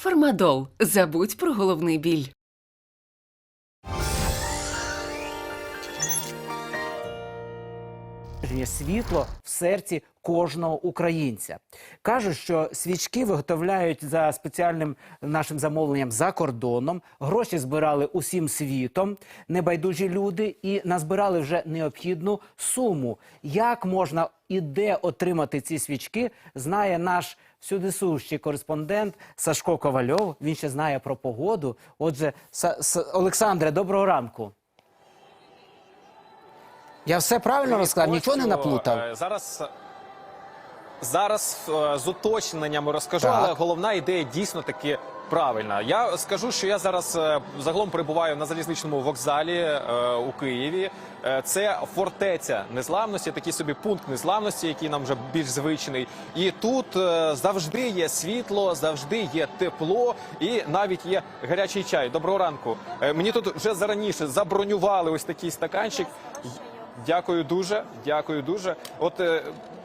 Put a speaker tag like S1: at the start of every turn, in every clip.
S1: Фармадол. Забудь про головний біль.
S2: Є світло в серці кожного українця. Кажуть, що свічки виготовляють за спеціальним нашим замовленням за кордоном. Гроші збирали усім світом, небайдужі люди, і назбирали вже необхідну суму. Як можна і де отримати ці свічки, знає наш всюдисущий кореспондент Сашко Ковальов. Він ще знає про погоду. Отже, Са- С- Олександре, доброго ранку. Я все правильно розказав, нічого не наплутав.
S3: е, Зараз зараз е, з уточненнями розкажу,
S2: Так.
S3: але головна ідея дійсно таки правильна. Я скажу, що я зараз е, загалом перебуваю на залізничному вокзалі е, у Києві. Це фортеця незламності, такий собі пункт незламності, який нам вже більш звичний. І тут завжди є світло, завжди є тепло, і навіть є гарячий чай. Доброго ранку. Мені тут вже зараніше забронювали ось такий стаканчик. Дякую дуже. Дякую дуже. От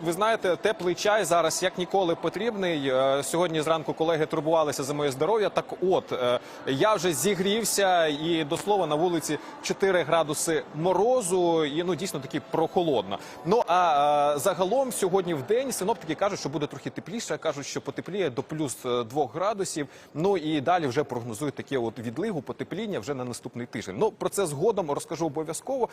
S3: ви знаєте, теплий чай зараз як ніколи потрібний. Е, Сьогодні зранку колеги турбувалися за моє здоров'я. Так, от е, я вже зігрівся, і до слова на вулиці 4 градуси морозу, і ну дійсно таки прохолодно. Ну а е, загалом сьогодні в день синоптики кажуть, що буде трохи тепліше. кажуть, що потепліє до плюс 2 градусів. Ну і далі вже прогнозують таке от відлигу, потепління вже на наступний тиждень. Ну про це згодом розкажу обов'язково.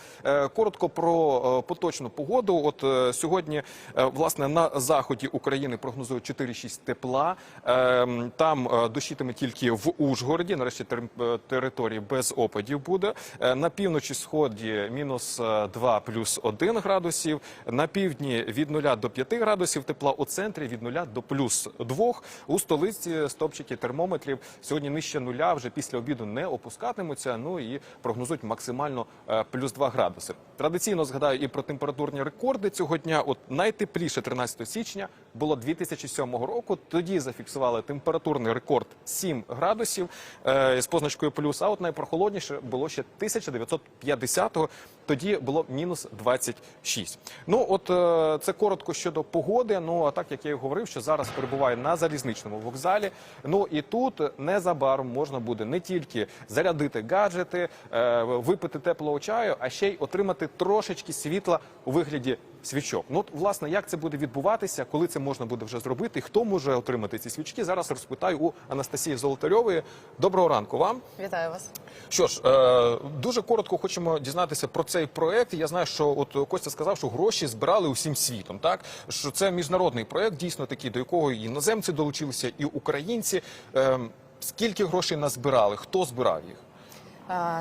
S3: Коротко про поточну погоду. От сьогодні, власне, на заході України прогнозують 4-6 тепла. Е, Там е, дощитиме тільки в Ужгороді. Нарешті е, території без опадів буде. Е, На півночі сході мінус е, 2 плюс 1 градусів. На півдні від 0 до 5 градусів тепла. У центрі від 0 до плюс 2. У столиці стопчики термометрів сьогодні нижче нуля. Вже після обіду не опускатимуться. Ну і прогнозують максимально е, плюс 2 градуси. Традиційно згадаю і про температурні рекорди цього дня. От найтепліше 13 січня було 2007 року. Тоді зафіксували температурний рекорд 7 градусів е, з позначкою плюс. А от найпрохолодніше було ще 1950-го. Тоді було мінус 26. Ну от е, це коротко щодо погоди. Ну а так як я і говорив, що зараз перебуваю на залізничному вокзалі. Ну і тут незабаром можна буде не тільки зарядити гаджети, е, випити теплого чаю, а ще й отримати трошечки світла у вигляді свічок. Ну, от, власне, як це буде відбуватися, коли це можна буде вже зробити, і хто може отримати ці свічки? Зараз розпитаю у Анастасії Золотарьової. Доброго ранку вам.
S4: Вітаю вас.
S3: Що ж, е, дуже коротко хочемо дізнатися про цей проект. Я знаю, що от Костя сказав, що гроші збирали усім світом. Так що це міжнародний проект, дійсно такий, до якого і іноземці долучилися, і українці. Е, скільки грошей назбирали? Хто збирав їх?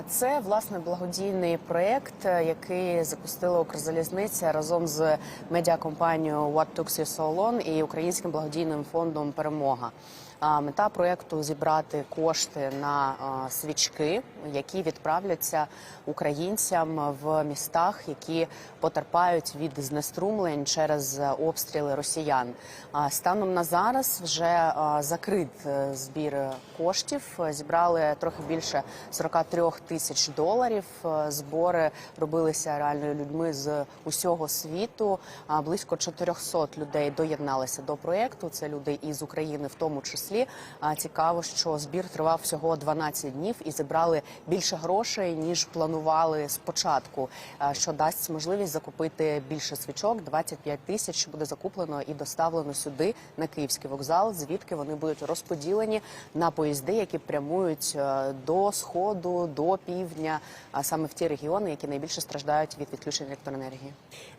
S4: Це власне благодійний проєкт, е, який запустила Укрзалізниця разом з медіакомпанією What Took You So Long і українським благодійним фондом Перемога. Мета проєкту зібрати кошти на свічки, які відправляться українцям в містах, які потерпають від знеструмлень через е, обстріли росіян. Станом на зараз вже закрит е, збір коштів. Зібрали трохи більше 43 тисяч доларів. Е, Збори робилися реальною людьми з усього світу. Близько 400 людей доєдналися до проєкту. Це люди із України, в тому числі. А Цікаво, що збір тривав всього 12 днів і зібрали більше грошей ніж планували спочатку. Що дасть можливість закупити більше свічок. 25 тисяч буде закуплено і доставлено сюди на київський вокзал, звідки вони будуть розподілені на поїзди, які прямують до сходу, до півдня, а саме в ті регіони, які найбільше страждають від відключень електроенергії.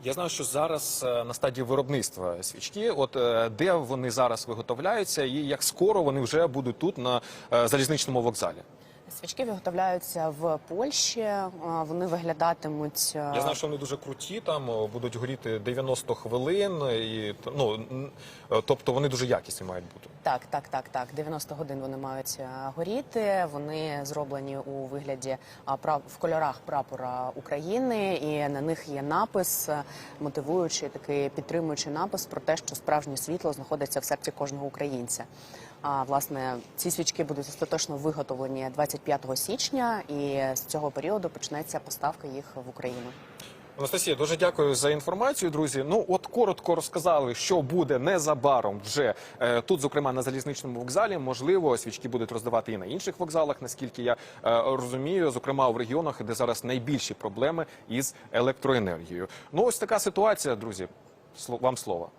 S3: Я знаю, що зараз е, на стадії виробництва свічки. От е, де вони зараз виготовляються, і як скоро вони вже будуть тут на е, залізничному вокзалі?
S4: Свічки виготовляються в Польщі. е, Вони виглядатимуть е,
S3: Я знаю, що вони дуже круті, там будуть горіти 90 хвилин, і ну тобто вони дуже якісні мають бути.
S4: Так, так, так, так. 90 годин вони мають горіти. Вони зроблені у вигляді в кольорах прапора України, і на них є напис, мотивуючий такий підтримуючий напис про те, що справжнє світло знаходиться в серці кожного українця. А власне ці свічки будуть остаточно виготовлені 25 січня, і з цього періоду почнеться поставка їх в Україну.
S3: Анастасія, дуже дякую за інформацію, друзі. Ну от коротко розказали, що буде незабаром вже е, тут, зокрема на залізничному вокзалі. Можливо, свічки будуть роздавати і на інших вокзалах, наскільки я е, розумію, зокрема в регіонах, де зараз найбільші проблеми із електроенергією. Ну ось така ситуація, друзі. Вам слово.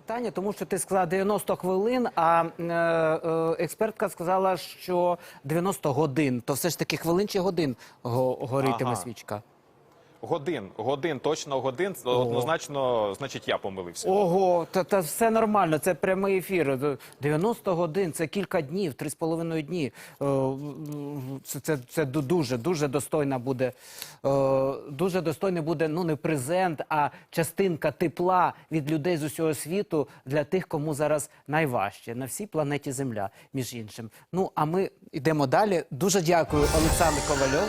S2: Запитання, тому що ти сказала 90 хвилин, а е, е, експертка сказала, що 90 годин. То все ж таки хвилин чи годин го- горітиме
S3: Ага.
S2: свічка?
S3: Годин, годин, точно годин. Однозначно, значить, я помилився.
S2: Ого, та, та все нормально, це прямий ефір. 90 годин, це кілька днів, 3,5 дні. Е, Це, це, це ду- дуже, дуже достойна буде, е, дуже достойний буде, ну не презент, а частинка тепла від людей з усього світу для тих, кому зараз найважче на всій планеті Земля, між іншим. Ну, а ми йдемо далі. Дуже дякую, Олександр Ковальов.